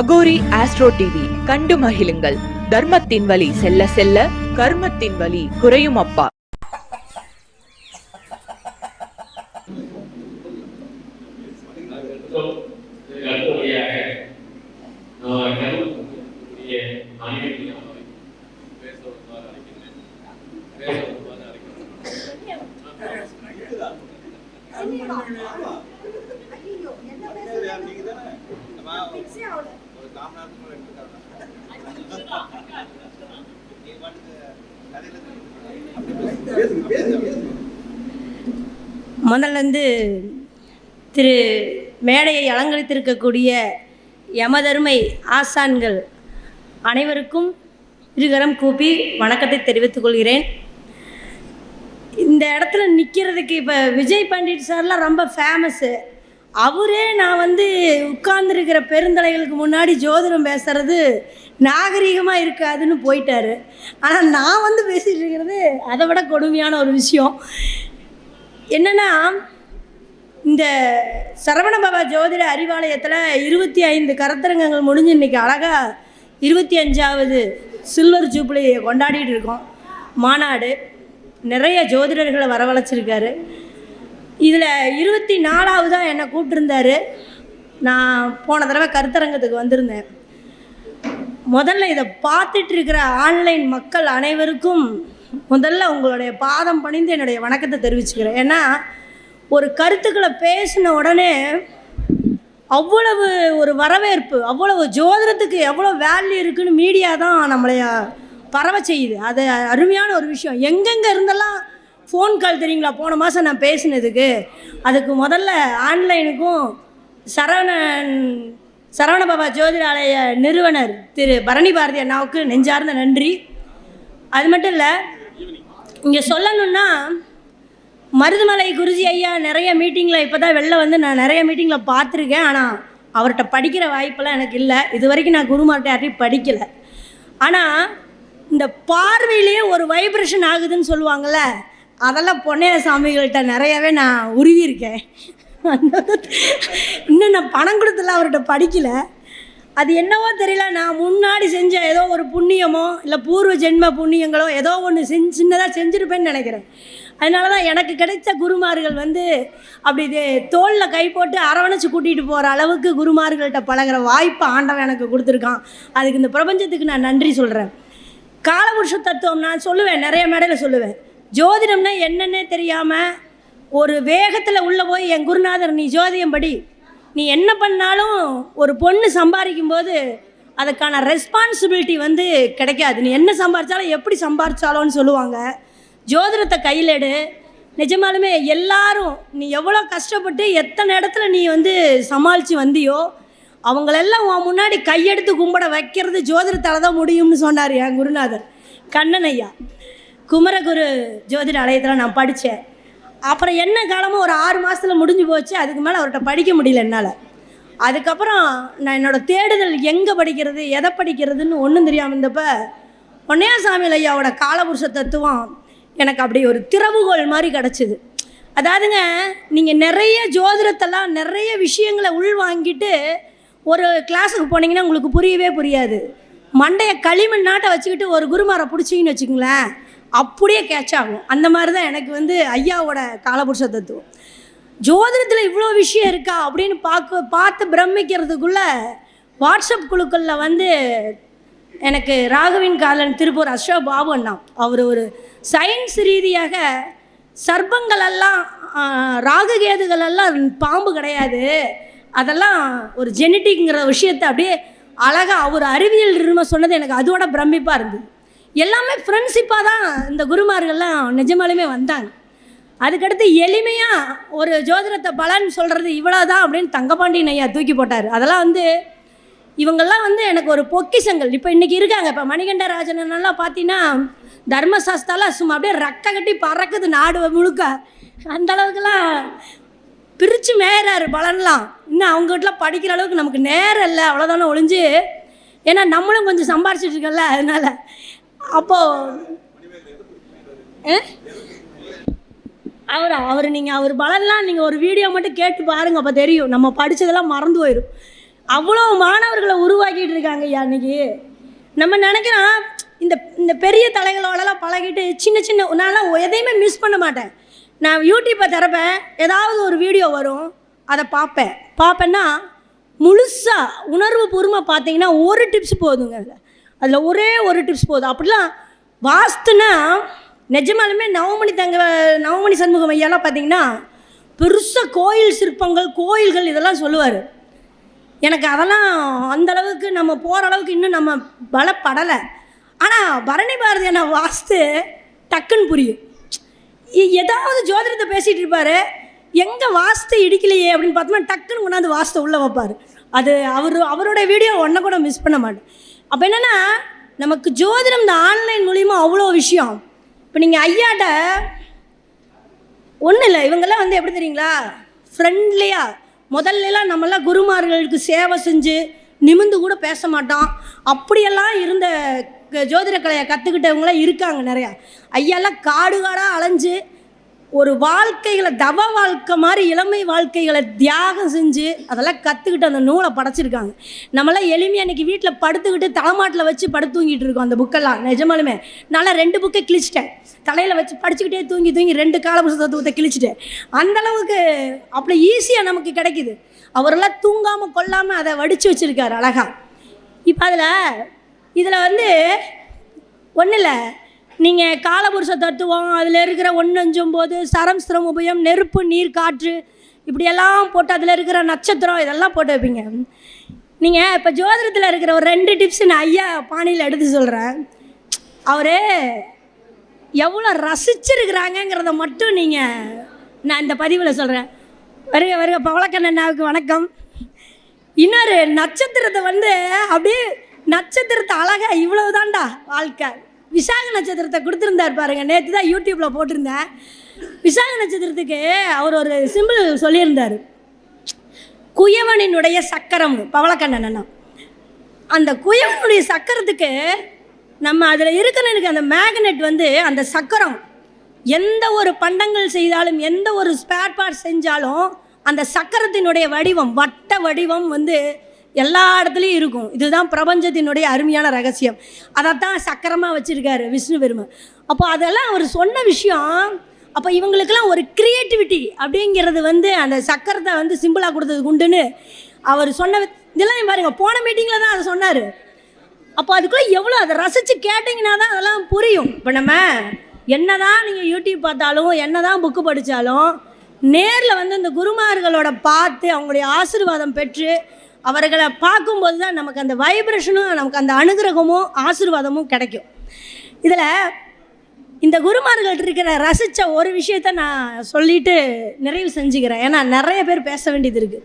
Aghori astro TV கண்டு மகிழுங்கள். தர்மத்தின் வழி செல்ல செல்ல கர்மத்தின் வழி குறையும் அப்பா. அடுத்தபடியாக நாம் முதல்ல வந்து திரு மேடையை அலங்கரித்திருக்கக்கூடிய யமதருமை ஆசான்கள் அனைவருக்கும் இருகரம் கூப்பி வணக்கத்தை தெரிவித்துக் கொள்கிறேன். இந்த இடத்துல நிற்கிறதுக்கு இப்போ விஜய் பண்டிட் சார்லாம் ரொம்ப ஃபேமஸ்ஸு அவரே நான் வந்து உட்கார்ந்துருக்கிற பெருந்தலைகளுக்கு முன்னாடி ஜோதிடம் பேசுறது நாகரிகமாக இருக்காதுன்னு போயிட்டாரு. ஆனால் நான் வந்து பேசிகிட்டு இருக்கிறது அதை விட கொடுமையான ஒரு விஷயம். என்னென்னா இந்த சரவண பாபா ஜோதிட அறிவாலயத்தில் இருபத்தி ஐந்து கருத்தரங்கங்கள் முடிஞ்சு இன்றைக்கி அழகாக இருபத்தி அஞ்சாவது சில்வர் ஜூப்ளியை கொண்டாடிட்டு இருக்கோம். மாநாடு. நிறைய ஜோதிடர்களை வரவழைச்சிருக்காரு. இதில் இருபத்தி நாலாவதாக என்னை கூப்பிட்டுருந்தாரு. நான் போன தடவை கருத்தரங்கத்துக்கு வந்திருந்தேன். முதல்ல இதை பார்த்துட்டு இருக்கிற ஆன்லைன் மக்கள் அனைவருக்கும் முதல்ல உங்களுடைய பாதம் பணிந்து என்னுடைய வணக்கத்தை தெரிவிச்சுக்கிறேன். ஏன்னா ஒரு கருத்துக்களை பேசின உடனே அவ்வளவு ஒரு வரவேற்பு அவ்வளவு ஜோதிடத்துக்கு எவ்வளோ வேல்யூ இருக்குன்னு மீடியா தான் நம்மளைய பரவ செய்யுது. அது அருமையான ஒரு விஷயம். எங்கெங்கே இருந்தெல்லாம் ஃபோன் கால் தெரியுங்களா? போன மாதம் நான் பேசினதுக்கு. அதுக்கு முதல்ல ஆன்லைனுக்கும் சரவணன் சரவணபாபா ஜோதிடாலய நிறுவனர் திரு பரணி பாரதி அண்ணாவுக்கு நெஞ்சார்ந்த நன்றி. அது மட்டும் இல்லை இங்கே சொல்லணுன்னா மருதுமலை குருஜி ஐயா நிறைய மீட்டிங்கில் இப்போ தான் வெளில வந்து நான் நிறைய மீட்டிங்கில் பார்த்துருக்கேன். ஆனால் அவர்கிட்ட படிக்கிற வாய்ப்பெல்லாம் எனக்கு இல்லை. இது வரைக்கும் நான் குருமார்கிட்ட யார்ட்டையும் படிக்கலை. ஆனால் இந்த பார்வையிலேயே ஒரு வைப்ரேஷன் ஆகுதுன்னு சொல்லுவாங்கள்ல அதெல்லாம் பொன்னைய சாமிகள்கிட்ட நிறையவே நான் உருவியிருக்கேன். இன்னும் நான் பணம் கொடுத்துல அவர்கிட்ட படிக்கலை. அது என்னவோ தெரியல நான் முன்னாடி செஞ்ச ஏதோ ஒரு புண்ணியமோ இல்லை பூர்வ ஜென்ம புண்ணியங்களோ ஏதோ ஒன்று செஞ்சு சின்னதாக செஞ்சுருப்பேன்னு நினைக்கிறேன். அதனால தான் எனக்கு கிடைத்த குருமார்கள் வந்து அப்படி தோளில் கை போட்டு அரவணைச்சு கூட்டிகிட்டு போகிற அளவுக்கு குருமார்கள்ட்ட பழகுற வாய்ப்பு ஆண்டவன் எனக்கு கொடுத்துருக்கான். அதுக்கு இந்த பிரபஞ்சத்துக்கு நான் நன்றி சொல்கிறேன் காலபுருஷ தத்துவம் நான் சொல்லுவேன் நிறைய மேடையில் சொல்லுவேன். ஜோதிடம்னா என்னன்னே தெரியாமல் ஒரு வேகத்தில் உள்ளே போய் என் குருநாதர் நீ ஜோதியம் படி. நீ என்ன பண்ணாலும் ஒரு பொண்ணு சம்பாதிக்கும் போது அதுக்கான ரெஸ்பான்சிபிலிட்டி வந்து கிடைக்காது. நீ என்ன சம்பாரித்தாலும் எப்படி சம்பாரிச்சாலும்னு சொல்லுவாங்க. ஜோதிடத்தை கையில் எடு. நிஜமாலுமே எல்லாரும் நீ எவ்வளோ கஷ்டப்பட்டு எத்தனை இடத்துல நீ வந்து சமாளித்து வந்தியோ அவங்களெல்லாம் உன் முன்னாடி கையெடுத்து கும்பிட வைக்கிறது ஜோதிடத்தால் தான் முடியும்னு சொன்னார் என் குருநாதர். கண்ணன் ஐயா. குமரகுரு ஜோதிட ஆலயத்தில் நான் படித்தேன் அப்புறம் என்ன காலமும் ஒரு ஆறு மாதத்தில் முடிஞ்சு போச்சு. அதுக்கு மேலே அவர்கிட்ட படிக்க முடியல என்னால். அதுக்கப்புறம் நான் என்னோடய தேடுதல் எங்கே படிக்கிறது எதை படிக்கிறதுன்னு ஒன்றும் தெரியாமல் இருந்தப்போ பொன்னையாசாமி ஐயாவோட காலபுருஷ தத்துவம் எனக்கு அப்படி ஒரு திறவுகோல் மாதிரி கிடச்சிது. அதாவதுங்க நீங்கள் நிறைய ஜோதிடத்தெல்லாம் நிறைய விஷயங்களை உள்வாங்கிட்டு ஒரு கிளாஸுக்கு போனீங்கன்னா உங்களுக்கு புரியவே புரியாது. மண்டையை களிமண் நாட்டை வச்சுக்கிட்டு ஒரு குருமாரை பிடிச்சிங்கன்னு வச்சுக்கோங்களேன். அப்படியே கேட்ச் ஆகும். அந்த மாதிரி தான் எனக்கு வந்து ஐயாவோட காலபுருஷ தத்துவம். ஜோதிடத்தில் இவ்வளோ விஷயம் இருக்கா அப்படின்னு பார்க்க பார்த்து பிரமிக்கிறதுக்குள்ளே வாட்ஸ்அப் குழுக்களில் வந்து எனக்கு ராகவின் காலன் திருப்பூர் அசோக் பாபு அண்ணா. அவர் ஒரு சயின்ஸ் ரீதியாக சர்ப்பங்களெல்லாம் ராககேதுகளெல்லாம் பாம்பு கிடையாது. அதெல்லாம் ஒரு ஜெனட்டிக்ங்கிற விஷயத்தை அப்படியே அழகாக அவர் அறிவியல் நிறுவனம் சொன்னது எனக்கு அதோட பிரமிப்பாக இருந்தது. எல்லாமே ஃப்ரெண்ட்ஷிப்பாக தான் இந்த குருமார்கள்லாம் நிஜமாலுமே வந்தாங்க. அதுக்கடுத்து எளிமையாக ஒரு ஜோதிடத்தை பலன் சொல்கிறது இவ்வளோ தான் அப்படின்னு தங்கபாண்டியன் ஐயா தூக்கி போட்டார். அதெல்லாம் வந்து இவங்கெல்லாம் வந்து எனக்கு ஒரு பொக்கிஷங்கள். இப்போ இன்றைக்கி இருக்காங்க. இப்போ மணிகண்டராஜனெல்லாம் பார்த்தீங்கன்னா தர்மசாஸ்தாலாம் சும்மா அப்படியே ரக்க கட்டி பறக்குது நாடு முழுக்க. அந்த அளவுக்குலாம் பிரித்து மேயறாரு பலன்லாம். இன்னும் அவங்ககிட்டலாம் படிக்கிற அளவுக்கு நமக்கு நேரம் இல்லை. அவ்வளோதானே ஒழிஞ்சு. ஏன்னா நம்மளும் கொஞ்சம் சம்பாரிச்சிட்ருக்கோம்ல அதனால் அப்போது அவர்? அவர் நீங்கள் அவர் பலன்லாம் நீங்கள் ஒரு வீடியோ மட்டும் கேட்டு பாருங்க அப்போ தெரியும். நம்ம படித்ததெல்லாம் மறந்து போயிடும் அவ்வளோ மாணவர்களை உருவாக்கிட்டு ஐயா அன்னைக்கு நம்ம நினைக்கிறோம் இந்த இந்த பெரிய தலைகளோடலாம் பழகிட்டு சின்ன சின்ன நான்லாம் எதையுமே மிஸ் பண்ண மாட்டேன். நான் யூடியூப்பை திறப்பேன் ஏதாவது ஒரு வீடியோ வரும் அதை பார்ப்பேன். பார்ப்பேன்னா முழுசாக உணர்வு பூர்வமாக பார்த்தீங்கன்னா ஒரு டிப்ஸ் போதுங்க அதில் அதில் ஒரே ஒரு டிப்ஸ் போதும். அப்படிலாம் வாஸ்துனா நிஜமாலுமே நவமணி தங்க நவமணி சண்முகம் ஐயாலாம் பார்த்தீங்கன்னா பெருசாக கோயில் சிற்பங்கள் கோயில்கள் இதெல்லாம் சொல்லுவார். எனக்கு அதெல்லாம் அந்த அளவுக்கு நம்ம போகிற அளவுக்கு இன்னும் நம்ம பலப்படலை. ஆனால் பரணி பாரதி அண்ணா வாஸ்து டக்குன்னு புரியும். ஏதாவது ஜோதிடத்தை பேசிகிட்டு இருப்பார் எங்கே வாஸ்து இடிக்கலையே அப்படின்னு பார்த்தோம்னா டக்குன்னு கொண்டாந்து வாஸ்து உள்ளே வைப்பார். அது அவர் அவரோட வீடியோ ஒன்றை கூட மிஸ் பண்ண மாட்டேன். அப்போ என்னென்னா நமக்கு ஜோதிடம் இந்த ஆன்லைன் மூலிமா அவ்வளோ விஷயம். இப்போ நீங்கள் ஐயாட்ட ஒன்றும் இல்லை இவங்கெல்லாம் வந்து எப்படி தெரியுங்களா? ஃப்ரெண்ட்லியாக முதல்லலாம் நம்மளாம் குருமார்களுக்கு சேவை செஞ்சு நிமிந்து கூட பேச மாட்டோம். அப்படியெல்லாம் இருந்த க- ஜோதிட கலையை கற்றுக்கிட்டவங்களாம் இருக்காங்க நிறையா. ஐயாலாம் காடு காடாக அலைஞ்சு ஒரு வாழ்க்கைகளை தவ வாழ்க்கை மாதிரி இளமை வாழ்க்கைகளை தியாகம் செஞ்சு அதெல்லாம் கற்றுக்கிட்டு அந்த நூலை படைச்சிருக்காங்க. நம்மளாம் எளிமையாக அன்றைக்கி வீட்டில் படுத்துக்கிட்டு தலைமாட்டில் வச்சு படுத்து தூங்கிட்டு இருக்கோம் அந்த புக்கெல்லாம். நிஜமாலுமே நல்லா ரெண்டு புக்கை கிழிச்சிட்டேன். தலையில் வச்சு படிச்சுக்கிட்டே தூங்கி தூங்கி ரெண்டு காலபுருஷ தத்துவத்தை கிழிச்சிட்டேன். அந்த அளவுக்கு அப்படி ஈஸியாக நமக்கு கிடைக்குது. அவரெல்லாம் தூங்காமல் கொல்லாமல் அதை வடித்து வச்சுருக்காரு அழகா. இப்போ அதில் இதில் வந்து ஒன்றும் இல்லை நீங்கள் காலபுருஷ தத்துவம் அதில் இருக்கிற ஒன்னஞ்சொம்போது சரம் ஸ்திரம் உபயம் நெருப்பு நீர் காற்று இப்படியெல்லாம் போட்டு அதில் இருக்கிற நட்சத்திரம் இதெல்லாம் போட்டு வைப்பீங்க. நீங்கள் இப்போ ஜோதிடத்தில் இருக்கிற ஒரு ரெண்டு டிப்ஸ் நான் ஐயா பாணியில் எடுத்து சொல்கிறேன் அவர் எவ்வளோ ரசிச்சிருக்கிறாங்கங்கிறத மட்டும் நீங்கள் நான் இந்த பதிவில் சொல்கிறேன் வருக வருக பவளக்கண்ணாவுக்கு வணக்கம். இன்னொரு நட்சத்திரத்தை வந்து அப்படியே நட்சத்திரத்தை அழகா இவ்வளவு தான்டா வாழ்க்கை. விசாக நட்சத்திரத்தை கொடுத்துருந்தார் பாருங்க. நேற்று தான் யூடியூப்பில் போட்டிருந்தேன். விசாக நட்சத்திரத்துக்கு அவர் ஒரு சிம்பிள் சொல்லியிருந்தார். குயவனினுடைய சக்கரம் பவளக்கண்ணன். அண்ணா அந்த குயவனுடைய சக்கரத்துக்கு நம்ம அதில் இருக்கிறனுக்கு அந்த மேக்னெட் வந்து அந்த சக்கரம். எந்த ஒரு பண்டங்கள் செய்தாலும் எந்த ஒரு ஸ்பேர் பார்ட் செஞ்சாலும் அந்த சக்கரத்தினுடைய வடிவம் வட்ட வடிவம் வந்து எல்லா இடத்துலையும் இருக்கும். இதுதான் பிரபஞ்சத்தினுடைய அருமையான ரகசியம். அதைத்தான் சக்கரமாக வச்சுருக்காரு விஷ்ணு பெருமை அப்போ அதெல்லாம் அவர் சொன்ன விஷயம் அப்போ இவங்களுக்கெல்லாம் ஒரு க்ரியேட்டிவிட்டி அப்படிங்கிறது வந்து அந்த சக்கரத்தை வந்து சிம்பிளாக கொடுத்ததுக்கு உண்டுன்னு அவர் சொன்ன இதெல்லாம் பாருங்க போன மீட்டிங்கில் தான் அதை சொன்னார். அப்போ அதுக்குள்ளே எவ்வளோ அதை ரசித்து கேட்டிங்கன்னா தான் அதெல்லாம் புரியும். இப்போ நம்ம என்னதான் நீங்கள் யூடியூப் பார்த்தாலும் என்னதான் புக்கு படித்தாலும் நேரில் வந்து இந்த குருமார்களோட பார்த்து அவங்களுடைய ஆசீர்வாதம் பெற்று அவர்களை பார்க்கும்போது தான் நமக்கு அந்த வைப்ரேஷனும் நமக்கு அந்த அனுகிரகமும் ஆசீர்வாதமும் கிடைக்கும். இதில் இந்த குருமார்கள்ட்ட இருக்கிற ரசித்த ஒரு விஷயத்த நான் சொல்லிட்டு நிறைவு செஞ்சுக்கிறேன். ஏன்னா நிறைய பேர் பேச வேண்டியது இருக்குது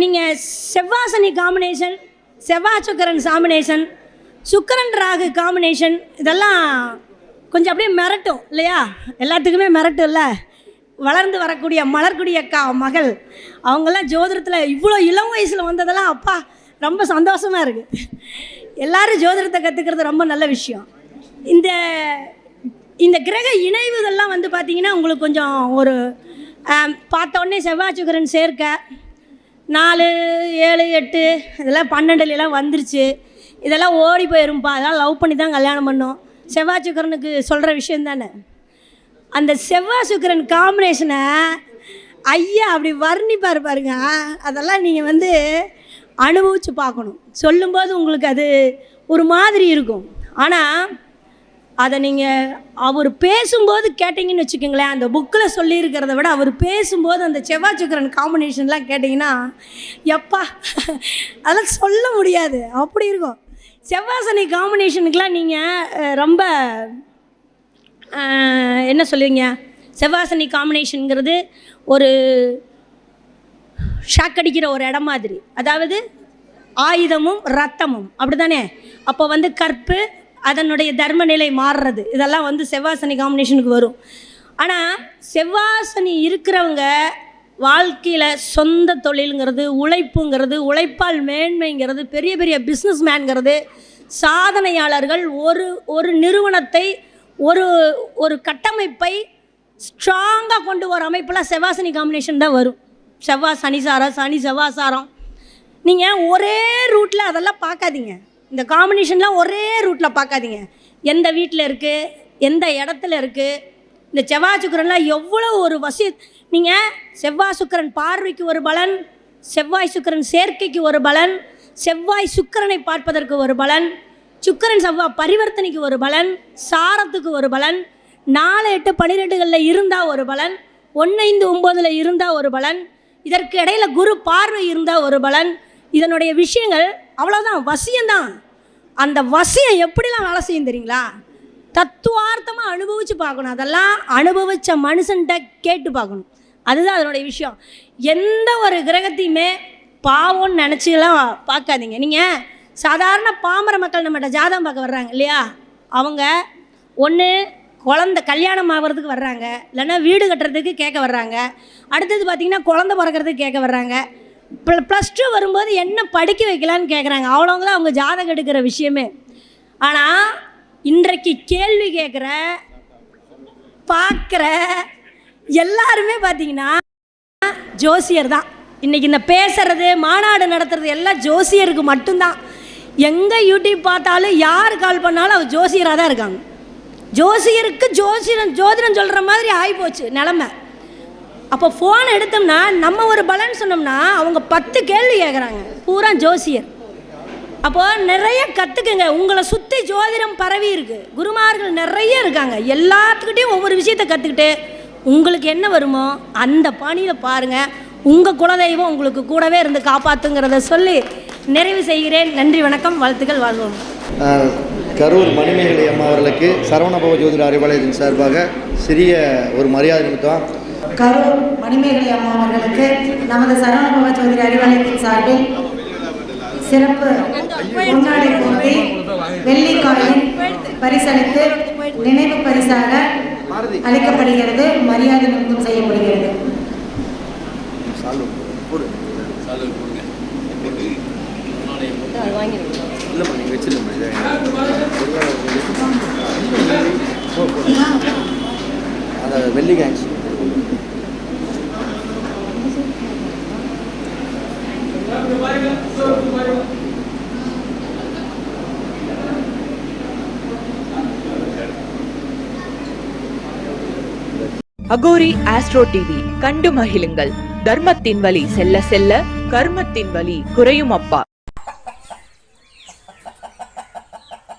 நீங்கள் செவ்வாசனி காம்பினேஷன் செவ்வாய் சுக்கரன் காம்பினேஷன் சுக்கரன் ராகு காம்பினேஷன் இதெல்லாம் கொஞ்சம் அப்படியே மிரட்டும் இல்லையா? எல்லாத்துக்குமே மிரட்டும் இல்லை வளர்ந்து வரக்கூடிய மலர்குடி அக்கா மகள். அவங்கெல்லாம் ஜோதிடத்தில் இவ்வளோ இளம் வயசில் வந்ததெல்லாம் அப்பா ரொம்ப சந்தோஷமாக இருக்குது எல்லாரும் ஜோதிடத்தை கற்றுக்கிறது ரொம்ப நல்ல விஷயம். இந்த இந்த கிரக இணைவுகள்லாம் வந்து பார்த்தீங்கன்னா உங்களுக்கு கொஞ்சம் ஒரு பார்த்தோன்னே செவ்வாய் சுக்கிரன் சேர்க்க நாலு ஏழு எட்டு இதெல்லாம் பன்னெண்டுலாம் வந்துருச்சு. இதெல்லாம் ஓடி போயிரும்பா. அதெல்லாம் லவ் பண்ணி தான் கல்யாணம் பண்ணோம். செவ்வாய் சுக்கிரனுக்கு சொல்கிற விஷயம் தானே? அந்த செவ்வாய் சுக்கிரன் காம்பினேஷனை ஐயா அப்படி வர்ணிப்பார் பாருங்க. அதெல்லாம் நீங்கள் வந்து அனுபவித்து பார்க்கணும். சொல்லும்போது உங்களுக்கு அது ஒரு மாதிரி இருக்கும். ஆனால் அதை நீங்கள் அவர் பேசும்போது கேட்டிங்கன்னு வச்சுக்கோங்களேன் அந்த புக்கில் சொல்லியிருக்கிறத விட அவர் பேசும்போது அந்த செவ்வாய் சுக்கிரன் காம்பினேஷன்லாம் கேட்டிங்கன்னா எப்பா அதெல்லாம் சொல்ல முடியாது. அப்படி இருக்கும். செவ்வாசனி காம்பினேஷனுக்கெலாம் நீங்கள் ரொம்ப என்ன சொல்லுவீங்க? செவ்வாசனி காம்பினேஷனுங்கிறது ஒரு ஷாக் அடிக்கிற ஒரு இடம் மாதிரி. அதாவது ஆயுதமும் ரத்தமும் அப்படிதானே அப்போ வந்து கற்பு அதனுடைய தர்ம நிலை மாறுறது. இதெல்லாம் வந்து செவ்வாசனி காம்பினேஷனுக்கு வரும். ஆனால் செவ்வாசனி இருக்கிறவங்க வாழ்க்கையில் சொந்த தொழிலுங்கிறது உழைப்புங்கிறது உழைப்பால் மேன்மைங்கிறது பெரிய பெரிய பிஸ்னஸ் மேன்கிறது சாதனையாளர்கள் ஒரு ஒரு நிறுவனத்தை ஒரு ஒரு கட்டமைப்பை ஸ்ட்ராங்காக கொண்டு வர அமைப்பெல்லாம் செவ்வாசனி காம்பினேஷன் தான் வரும். செவ்வாய் சனிசாரம் சனி செவ்வாசாரம் நீங்கள் ஒரே ரூட்டில் அதெல்லாம் பார்க்காதீங்க. இந்த காம்பினேஷன்லாம் ஒரே ரூட்டில் பார்க்காதீங்க. எந்த வீட்டில் இருக்குது எந்த இடத்துல இருக்குது இந்த செவ்வாய் சுக்கிரன்லாம் எவ்வளோ ஒரு வசி நீங்கள் செவ்வாய் சுக்கிரன் பார்வைக்கு ஒரு பலன் செவ்வாய் சுக்கிரன் சேர்க்கைக்கு ஒரு பலன் செவ்வாய் சுக்கிரனை பார்ப்பதற்கு ஒரு பலன் சுக்கரன் செவ்வாய் பரிவர்த்தனைக்கு ஒரு பலன் சாரத்துக்கு ஒரு பலன் நாலு எட்டு பன்னிரெண்டுகளில் இருந்தால் ஒரு பலன் ஒன்று ஐந்து ஒம்போதில் இருந்தால் ஒரு பலன் இதற்கு இடையில் குரு பார்வை இருந்தால் ஒரு பலன். இதனுடைய விஷயங்கள் அவ்வளோதான் வசியம்தான். அந்த வசியம் எப்படிலாம் வேலை செய்யும் தெரியுங்களா? தத்துவார்த்தமாக அனுபவித்து பார்க்கணும். அதெல்லாம் அனுபவித்த மனுஷன்கிட்ட கேட்டு பார்க்கணும். அதுதான் அதனுடைய விஷயம். எந்த ஒரு கிரகத்தையுமே பாவம்னு நினச்சிலாம் பார்க்காதீங்க. நீங்கள் சாதாரண பாமர மக்கள் நம்மகிட்ட ஜாதகம் பார்க்க வர்றாங்க இல்லையா? அவங்க ஒன்று குழந்த கல்யாணம் ஆகிறதுக்கு வர்றாங்க இல்லைன்னா வீடு கட்டுறதுக்கு கேட்க வர்றாங்க. அடுத்தது பார்த்திங்கன்னா குழந்த பிறக்கிறதுக்கு கேட்க வர்றாங்க. ப்ளஸ் டூ வரும்போது என்ன படிக்க வைக்கலான்னு கேட்குறாங்க. அவ்வளோங்க தான் அவங்க ஜாதகம் எடுக்கிற விஷயமே. ஆனால் இன்றைக்கு கேள்வி கேட்குற பார்க்குற எல்லாருமே பார்த்தீங்கன்னா ஜோசியர் தான். இன்றைக்கி இந்த பேசுறது மாநாடு நடத்துறது எல்லாம் ஜோசியருக்கு மட்டும்தான். எங்கே யூடியூப் பார்த்தாலும் யார் கால் பண்ணாலும் அவர் ஜோசியராக தான் இருக்காங்க. ஜோசியருக்கு ஜோசியம் ஜோதிடம் சொல்கிற மாதிரி ஆகிப்போச்சு நிலமை. அப்போ ஃபோன் எடுத்தோம்னா நம்ம ஒரு பலன் சொன்னோம்னா அவங்க பத்து கேள்வி கேட்குறாங்க பூரா ஜோசியர். அப்போது நிறைய கற்றுக்குங்க உங்களை சுற்றி ஜோதிடம் பரவி இருக்கு. குருமார்கள் நிறைய இருக்காங்க. எல்லாத்துக்கிட்டையும் ஒவ்வொரு விஷயத்தை கற்றுக்கிட்டு உங்களுக்கு என்ன வருமோ அந்த பாணியில் பாருங்கள் உங்கள் குலதெய்வம் உங்களுக்கு கூடவே இருந்து காப்பாற்றுங்கிறத சொல்லி நிறைவு செய்கிறேன். நன்றி வணக்கம் வாழ்த்துக்கள் வாழ்வோம். கரூர் மணிமேகலை அம்மா அவர்களுக்கு சரவணபவ ஜோதிட அறிவாலயத்தின் சார்பாக சிறிய ஒரு மரியாதை நிமித்தம். கரூர் மணிமேகலை அம்மா அவர்களுக்கு நமது சரவணபவ ஜோதிட அறிவாலயத்தின் சார்பில் சிறப்பு பொன்னாடை போட்டி வெள்ளிக்காயின் பரிசளித்து நினைவு பரிசாக அளிக்கப்படுகிறது. மரியாதை நிமித்தம் செய்யப்படுகிறது. வெள்ளி அகோரி ஆஸ்ட்ரோ டிவி கண்டு மகிழுங்கள். தர்மத்தின் வழி செல்ல செல்ல கர்மத்தின் வழி குறையும் அப்பா.